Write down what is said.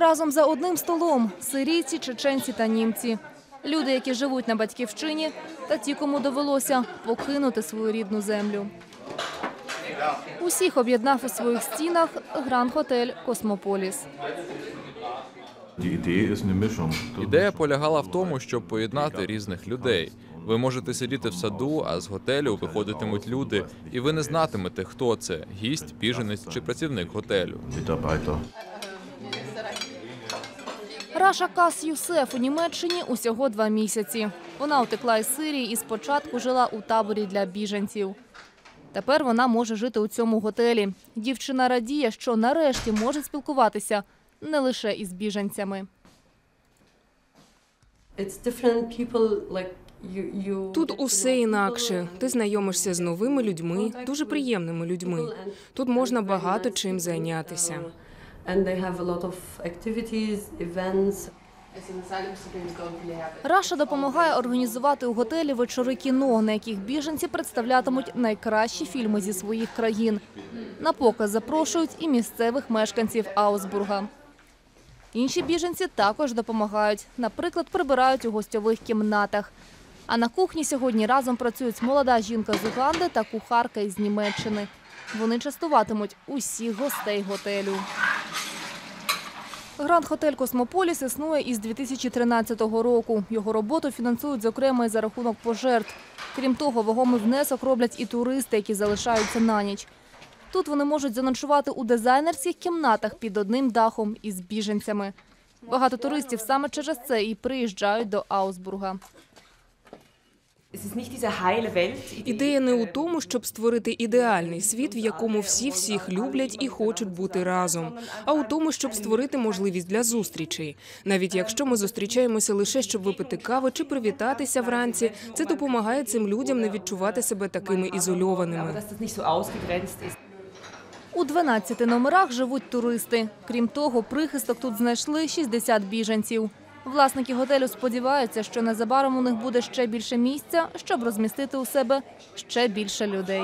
Разом за одним столом сирійці, чеченці та німці. Люди, які живуть на батьківщині, та ті, кому довелося покинути свою рідну землю. Усіх об'єднав у своїх стінах гранд-хотель Космополіс. Ідея полягала в тому, щоб поєднати різних людей. Ви можете сидіти в саду, а з готелю виходитимуть люди, і ви не знатимете, хто це гість, біженець чи працівник готелю. Раша Кас Юсеф у Німеччині усього два місяці. Вона утекла із Сирії і спочатку жила у таборі для біженців. Тепер вона може жити у цьому готелі. Дівчина радіє, що нарешті може спілкуватися не лише із біженцями. Тут усе інакше. Ти знайомишся з новими людьми, дуже приємними людьми. Тут можна багато чим зайнятися. Раша допомагає організувати у готелі вечори кіно, на яких біженці представлятимуть найкращі фільми зі своїх країн. На показ запрошують і місцевих мешканців Аусбурга. Інші біженці також допомагають. Наприклад, прибирають у гостьових кімнатах. А на кухні сьогодні разом працюють молода жінка з Уганди та кухарка із Німеччини. Вони частуватимуть усіх гостей готелю. Гранд-хотель Космополіс існує із 2013 року. Його роботу фінансують, зокрема, і за рахунок пожертв. Крім того, вагомий внесок роблять і туристи, які залишаються на ніч. Тут вони можуть заночувати у дизайнерських кімнатах під одним дахом із біженцями. Багато туристів саме через це і приїжджають до Аусбурга. Ідея не у тому, щоб створити ідеальний світ, в якому всі всіх люблять і хочуть бути разом, а у тому, щоб створити можливість для зустрічей. Навіть якщо ми зустрічаємося лише щоб випити каву чи привітатися вранці, це допомагає цим людям не відчувати себе такими ізольованими. У 12 номерах живуть туристи. Крім того, прихисток тут знайшли 60 біженців. Власники готелю сподіваються, що незабаром у них буде ще більше місця, щоб розмістити у себе ще більше людей.